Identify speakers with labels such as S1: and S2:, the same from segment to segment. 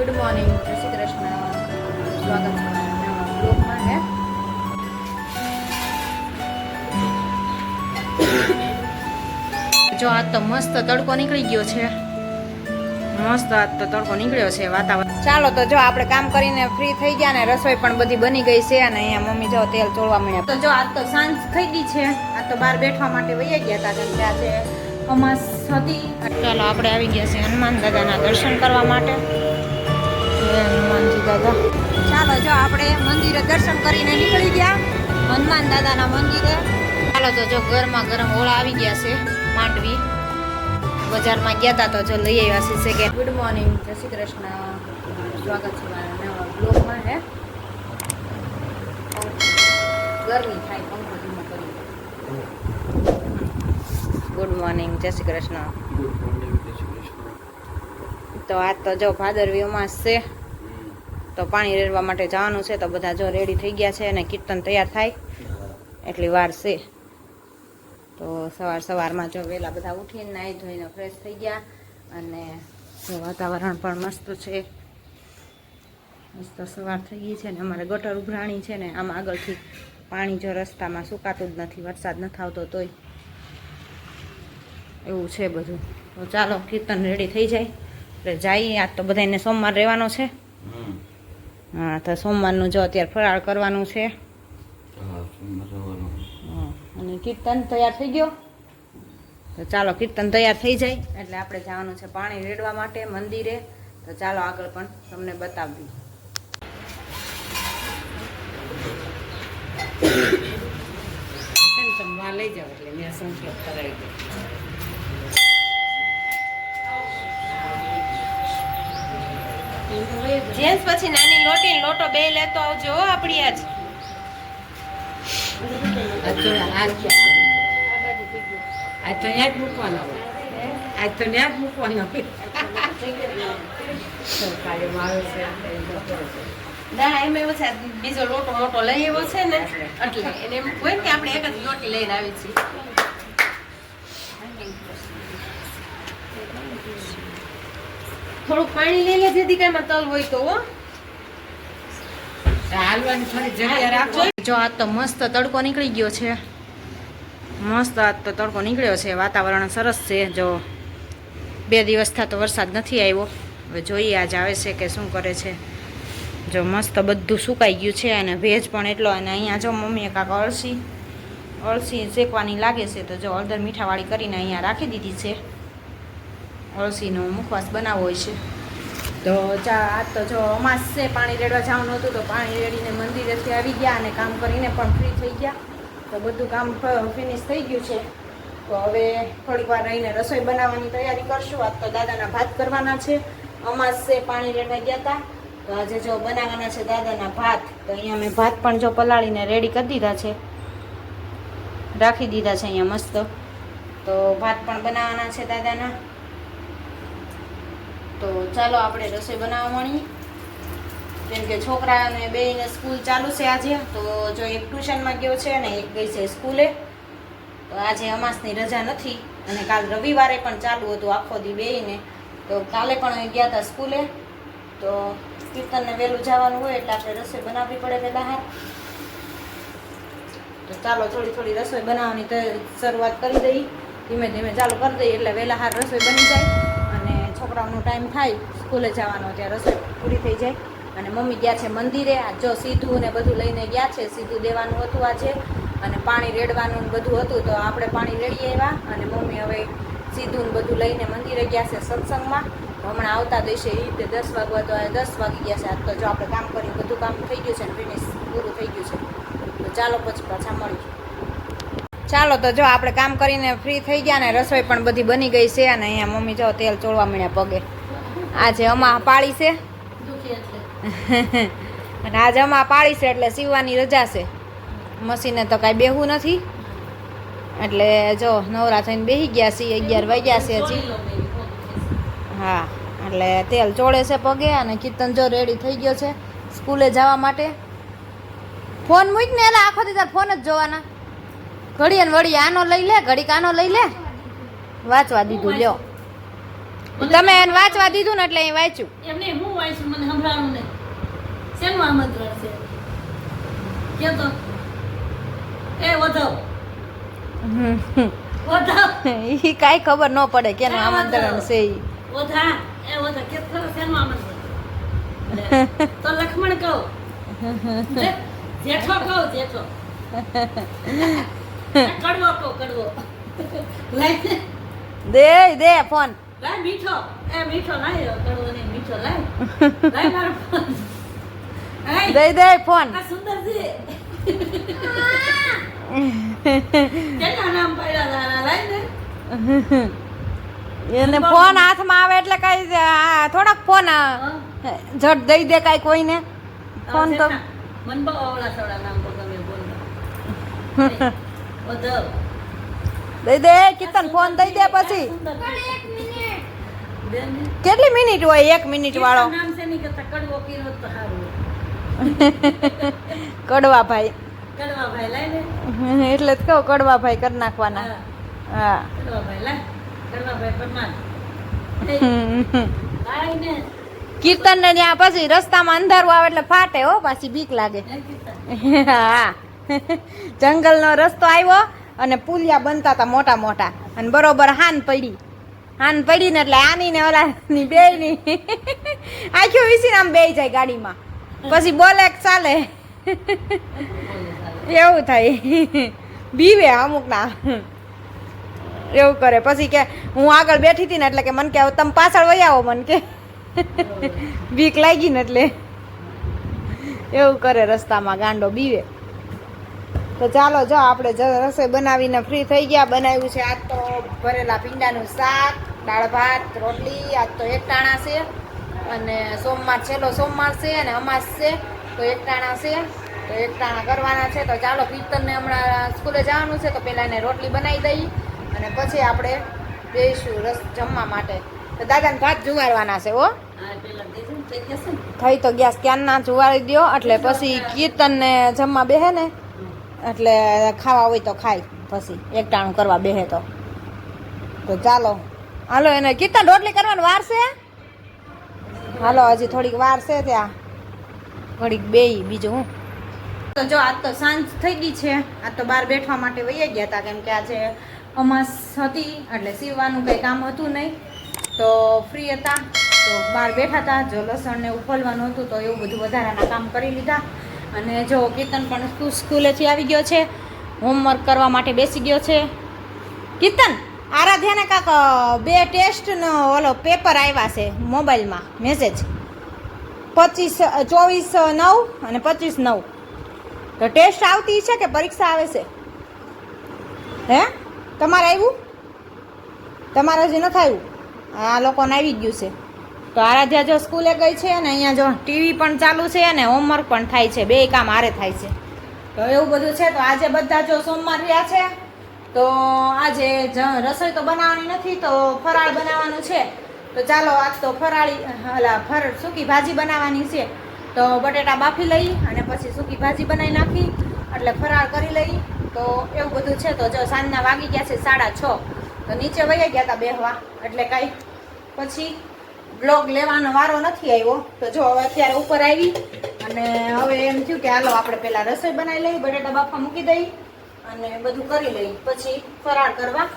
S1: Good morning જય શ્રી કૃષ્ણ સ્વાગત છે. તમારા બ્લોગમાં હે? જો આજ તો મસ્ત તડકો નીકળી ગયો છે. મસ્ત આજ તો તડકો નીકળ્યો છે વાતાવરણ. ચાલો તો જો આપણે કામ કરીને ફ્રી થઈ ગયા ને રસોઈ પણ બધી બની ગઈ છે અને અહીંયા મમ્મી જો તેલ ચોળવા મળ્યા તો જો આજ તો સાંજ થઈ ગઈ છે. આજ તો બહાર બેઠવા માટે વહી ગયા હતા કેમ કે આજે અમાસ હતી. ચાલો આપણે આવી ગયા છે હનુમાન દાદાના દર્શન કરવા માટે. જય હનુમાનજી દાદા. ચાલો જો આપણે મંદિરે દર્શન કરીને નીકળી ગયા. હનુમાન દાદાના મંદિરે. ચાલો તો જો ગરમા ગરમ ઓળા આવી ગયા છે માંડવી. બજારમાં ગયા હતા તો જો લઈ આવ્યા છે સેકન્ડ ગુડ મોર્નિંગ જય શ્રી કૃષ્ણ. સ્વાગત છે મારા નવા બ્લોગમાં હે? ગરમી થાય પંખો ધીમો કરી ગુડ મોર્નિંગ જય શ્રી કૃષ્ણ. તો આજ તો જો ભાદરવી અમાસ છે. તો પાણી રેડવા માટે જવાનું છે તો બધા જો રેડી થઈ ગયા છે અને કીર્તન તૈયાર થાય. એટલી વાર છે. તો સવાર સવારમાં જો વહેલા બધા ઉઠીને નાહી ધોઈને ફ્રેશ થઈ ગયા અને વાતાવરણ પણ મસ્ત છે. મસ્ત સવાર થઈ ગઈ છે ને અમારે ગટર ઉભરાણી છે ને આમ આગળથી પાણી જો રસ્તામાં સુકાતું જ નથી, વરસાદ નથી આવતો તોય. એવું છે બધું. તો ચાલો, કીર્તન રેડી થઈ જાય. એટલે જઈએ, આજ તો બધાને સોમવાર રહેવાનો છે. હા તો સોમવારનું જો અત્યારે ફરાળ કરવાનું છે. હા, અને કીર્તન તૈયાર થઈ ગયો? તો ચાલો કીર્તન તૈયાર થઈ જાય. એટલે આપણે જવાનું છે પાણી રેડવા માટે મંદિરે. તો ચાલો આગળ પણ તમને બતાવી
S2: લઈ જાવ એટલે મેં સંકલ્પ કરાવી દો.
S1: જેન્ટ્સ પછી નાની લોટી લોટો બે લેતો આવજો આપણી આજ.
S2: આ તો જ મૂકવાનો આ તો જ મૂકવાનો.
S3: ના એમ એવું છે બીજો લોટો મોટો લઈ આવ્યો છે ને એટલે. એને એમ હોય કે આપણે એક જ લોટી લઈને આવી છીએ. થોડુંક પાણી લઈ લે જેથી કાંઈમાં તલ હોય તો હો.
S2: આ હાલવાની થોડી જગ્યા રાખો.
S1: જો. આજ તો મસ્ત તડકો નીકળી ગયો છે. મસ્ત આજ તો તડકો નીકળ્યો છે. વાતાવરણ સરસ છે. જો બે દિવસ થતો વરસાદ નથી આવ્યો. હવે જોઈએ આજ આવે છે કે શું કરે છે. જો મસ્ત બધું સુકાઈ ગયું છે અને ભેજ પણ એટલો અને અહીંયા જો મમ્મીએ કાંક અળસી અળસી શેકવાની લાગે છે તો જો હળદર મીઠાવાળી કરીને અહીંયા રાખી દીધી છે. અળસીનો મુખવાસ બનાવવો હોય છે. તો ચા આજ તો જો અમાસ પાણી રેડવા જવાનું હતું તો પાણી રેડીને મંદિરેથી આવી ગયા અને કામ કરીને પણ ફ્રી થઈ ગયા. તો બધું કામ ફિનિશ થઈ ગયું છે. તો હવે થોડીક વાર રહીને રસોઈ બનાવવાની તૈયારી કરશું. આજ તો દાદાના ભાત કરવાના છે. અમાસ પાણી રેડવા ગયા હતા તો આજે જો બનાવવાના છે દાદાના ભાત, તો અહીંયા મેં ભાત પણ જો પલાળીને રેડી કરી દીધા છે. રાખી દીધા છે અહીંયા મસ્ત. તો ભાત પણ બનાવવાના છે દાદાના. તો ચાલો આપણે રસોઈ બનાવવા માંડીએ. કેમ કે છોકરાને બેને સ્કૂલ ચાલુ છે આજે, તો જો એક ટ્યુશનમાં ગયો છે ને એક ગઈ છે સ્કૂલે. તો આજે અમાસની રજા નથી અને કાલ રવિવારે પણ ચાલુ હતું આખો દી બેને તો કાલે પણ ગયા હતા સ્કૂલે. તો કીર્તનને વહેલું જવાનું હોય એટલે આપણે રસોઈ બનાવવી પડે પહેલાં હાર. તો ચાલો થોડી થોડી રસોઈ બનાવવાની શરૂઆત કરી દઈ ધીમે ધીમે ચાલુ કરી દઈએ એટલે વહેલા હાર રસોઈ બની જાય. અને છોકરાઓનો ટાઈમ થાય, સ્કૂલે જવાનો ત્યાં રસોઈ પૂરી થઈ જાય. અને મમ્મી ગયા છે મંદિરે, આ જો સીધું ને બધું લઈને ગયા છે, સીધું દેવાનું હતું આજે. અને પાણી રેડવાનું બધું હતું, તો આપણે પાણી રેડી આવ્યા. અને મમ્મી હવે સીધું ને બધું લઈને મંદિરે ગયા છે સત્સંગમાં. હમણાં આવતા દેશે એ રીતે દસ વાગવા તો દસ વાગી ગયા છે. આજ તો જો આપણે કામ કર્યું, બધું કામ થઈ ગયું છે ને ફિનિશ પૂરું થઈ ગયું છે. તો ચાલો પછી પાછા મળીશું. ચાલો તો જો આપણે કામ કરીને ફ્રી થઈ ગયા ને રસોઈ પણ બધી બની ગઈ છે અને અહીંયા મમ્મી જો તેલ ચોળવા મળ્યા પગે. આજે અમા પાળી છે. અને આજે અમા પાળી છે એટલે સીવવાની રજા છે. મશીને તો કાંઈ બેહવું નથી. એટલે જો નવરા થઈને બેસી ગયા છીએ અગિયાર વાગ્યા છે હજી. હા એટલે તેલ ચોળે છે પગે અને કીર્તન જો રેડી થઈ ગયો છે સ્કૂલે જવા માટે. ફોન મૂક ને એટલે આખો દી તાર ફોન જ જોવાના. ઘડીએ અને વળી આનો લઈ લે ઘડીક આનો લઈ લે. વાંચવા દીધું લ્યો. તમે એને વાંચવા દીધું ને એટલે અહીં વાંચ્યું.
S4: એમને હું વાંચું મને સંભળાવું નહીં. શેનું આમંત્રણ છે? કે તો એ વધવ વધવ
S1: ઈ કાંઈ ખબર ન પડે કેનું આમંત્રણ છે ઈ.
S4: વધા એ વધા. કે તો શેનું આમંત્રણ તો લક્ષ્મણ કહો. જેઠો કહો જેઠો. કડવો કો કડવો. લાય
S1: દે દે ફોન.
S4: લાય મીઠો. એ મીઠો લાય કડવો ને મીઠો લાય. લાય મારો ફોન.
S1: દે દે ફોન.
S4: આ સુંદર છે. કેના નામ પડ્યા તારા લાય દે
S1: એને ફોન હાથમાં આવે એટલે કઈ થોડાક ફોન જટ દઈ દે કાંઈ કોઈને ફોન તો.
S4: મન બહુ આવડા થોડા નામ તો ગમે વધવ
S1: દઈ દે કીર્તન ફોન દઈ દે પછી. કેટલી મિનિટ હોય એક મિનિટ વાળો?
S4: કડવો
S1: ભાઈ. એટલે જ કહું કડવા ભાઈ કરી નાખવાના.
S4: હા,
S1: કીર્તન ને. ત્યાં પછી રસ્તામાં અંધારું આવે એટલે ફાટે હો પાછી બીક લાગે.
S4: હા.
S1: જંગલનો રસ્તો આવ્યો અને પુલિયા બનતા હતા મોટા મોટા. અને બરોબર હાન પડી. હાન પડી ને એટલે આની ને ઓલાની બે ની આખી વિસીને આમ બે જાય ગાડીમાં. પછી બોલે ચાલે. એવું થાય. બીવે અમુક ના એવું કરે. પછી કે હું આગળ બેઠી હતી ને એટલે કે મને કે તમે પાછળ વહી આવો મને કે. બીક લાગી ને એટલે. એવું કરે રસ્તામાં ગાંડો બીવે. તો ચાલો જો, આપણે જ રસોઈ બનાવીને ફ્રી થઈ ગયા. બનાવ્યું છે આજ તો ભરેલા ભીંડાનું શાક, દાળ ભાત, રોટલી, આજ તો એકટાણા છે. અને સોમવાર, છેલ્લો સોમવાર છે અને અમાસ છે, તો એકટાણા છે. તો એકટાણા કરવાના છે. તો ચાલો, કીર્તનને હમણાં સ્કૂલે જવાનું છે, તો પહેલાં એને રોટલી બનાવી દઈ. અને પછી આપણે જઈશું રસ જમવા માટે. તો દાદાને ભાત જુવારવાના છે, હો.
S4: ને થઈ ને
S1: તો ગેસ ક્યારના જુવારી દ્યો, એટલે પછી કીર્તનને જમવા બેહે ને. એટલે ખાવા હોય તો ખાય પછી. એકટાણું કરવા બેહે તો. તો ચાલો. હાલો, એને કીર્તન રોટલી કરવાની વાર છે? હાલો, હજી થોડીક વાર છે ત્યાં. ઘડીક બેય બીજું હું? તો જો, આજ તો સાંજ થઈ ગઈ છે. આજ તો બહાર બેઠવા માટે વહી ગયા હતા કેમ કે આજે અમાસ હતી, એટલે સીવવાનું કંઈ કામ હતું નહીં. તો ફ્રી હતા. તો બહાર બેઠા હતા જો લસણ ને ઉફલવાનું હતું, તો એવું બધું વધારાના કામ કરી લીધા. અને જો કીર્તન પણ સ્કૂ- સ્કૂલેથી આવી ગયો છે. હોમવર્ક કરવા માટે બેસી ગયો છે. કીર્તન, આરાધ્યાને કાંક બે ટેસ્ટનો ઓલો પેપર આવ્યા છે મોબાઈલમાં, મેસેજ. પચીસ, ચોવીસ, નવ અને પચીસ, નવ. તો ટેસ્ટ આવતી છે કે પરીક્ષા આવે છે? હે? તમારે આવ્યું? તમારે હજી નથી આવ્યું આ લોકોને આવી ગયું છે. તો આરાધ્યા જો સ્કૂલે ગઈ છે અને અહીંયા જો ટીવી પણ ચાલુ છે અને હોમવર્ક પણ થાય છે. બે કામ આરે થાય છે. તો એવું બધું છે, તો આજે બધા જો સોમવાર રહ્યા છે, તો આજે જ- રસોઈ તો બનાવવાની નથી, તો ફરાળ બનાવવાનું છે. તો ચાલો આજ તો ફરાળી, અલા, ફર, સૂકી ભાજી બનાવવાની છે. તો બટેટા બાફી લઈ અને પછી સૂકી ભાજી બનાવી નાખી, એટલે ફરાળ કરી લઈ. તો એવું બધું છે, તો જો સાંજના વાગી ગયા છે સાડા છ. તો નીચે વહી ગયા હતા બેહવા, એટલે કાંઈ. પછી બ્લોગ લેવાનો વારો નથી આવ્યો. તો જો હવે અત્યારે ઉપર આવી અને હવે એમ થયું કે હાલો આપણે પહેલાં રસોઈ બનાવી લઈ બટેટા બાફા મૂકી દઈ અને બધું કરી લઈ પછી ફરાળ કરવા.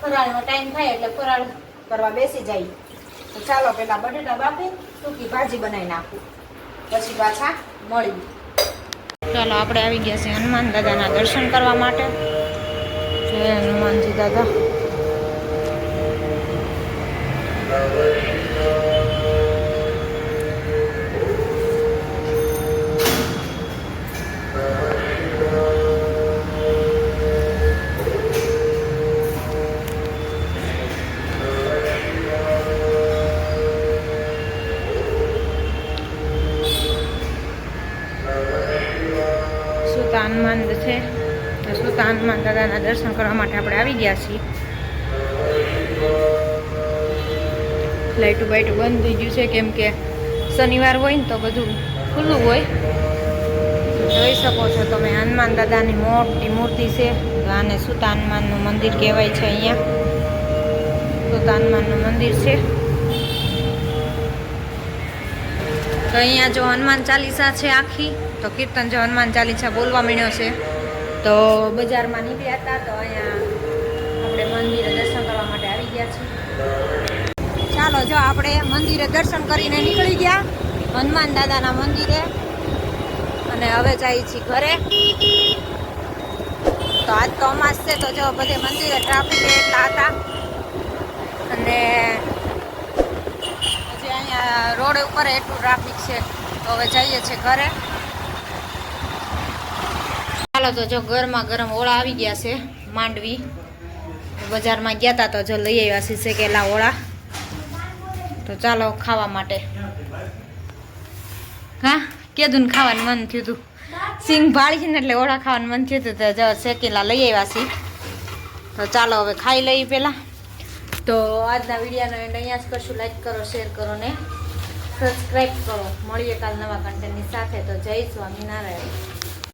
S1: ફરાળનો ટાઈમ થાય એટલે ફરાળ કરવા બેસી જાય. તો ચાલો પહેલાં બટેટા બાફી, સૂકી ભાજી બનાવી નાખું. પછી પાછા મળી ચાલો આપણે આવી ગયા છીએ હનુમાન દાદાના દર્શન કરવા માટે. જય હનુમાનજી દાદા. દાદાના દર્શન કરવા માટે આપણે આવી ગયા છીએ. લાઈટું બાઈટું બંધ થઈ ગયું છે, કેમ કે શનિવાર હોય ને તો બધું ખુલ્લું હોય. જોઈ શકો છો તમે, હનુમાન દાદાની મોટી મૂર્તિ છે આને સુતા હનુમાનનું મંદિર કહેવાય છે અહીંયા. સુતા હનુમાનનું મંદિર છે. તો અહીંયા જો હનુમાન ચાલીસા છે આખી, તો કીર્તન જો હનુમાન ચાલીસા બોલવા માંડ્યો છે. તો બજારમાં નીકળ્યા હતા તો અહીંયા આપણે મંદિરે દર્શન કરવા માટે આવી ગયા છીએ. ચાલો, જો આપણે મંદિરે દર્શન કરીને નીકળી ગયા, હનુમાન દાદાના મંદિરે. અને હવે જઈએ છીએ ઘરે. તો આજ તો અમાસ છે, તો જો બધે મંદિરે ટ્રાફિક એટલા હતા. અને હજી અહીંયા રોડ ઉપર એટલું ટ્રાફિક છે, તો હવે જઈએ છીએ ઘરે. ચાલો તો જો ગરમા ગરમ ઓળા આવી ગયા છે, માંડવી. બજારમાં ગયા હતા તો જો લઈ આવ્યા છે શેકેલા ઓળા. તો ચાલો ખાવા માટે. હા કેદું ખાવાનું મન થયું હતું સિંગ ભાળી ને એટલે ઓળા ખાવાનું મન થયું હતું તો જો શેકેલા લઈ આવ્યા છીએ તો ચાલો હવે ખાઈ લઈએ પહેલાં તો આજના વિડીયાનો એન્ડ અહીંયા જ કરશું. લાઈક કરો શેર કરો ને સબસ્ક્રાઈબ કરો. મળીએ કાલ નવા કન્ટેન્ટની સાથે. તો જય સ્વામિનારાયણ.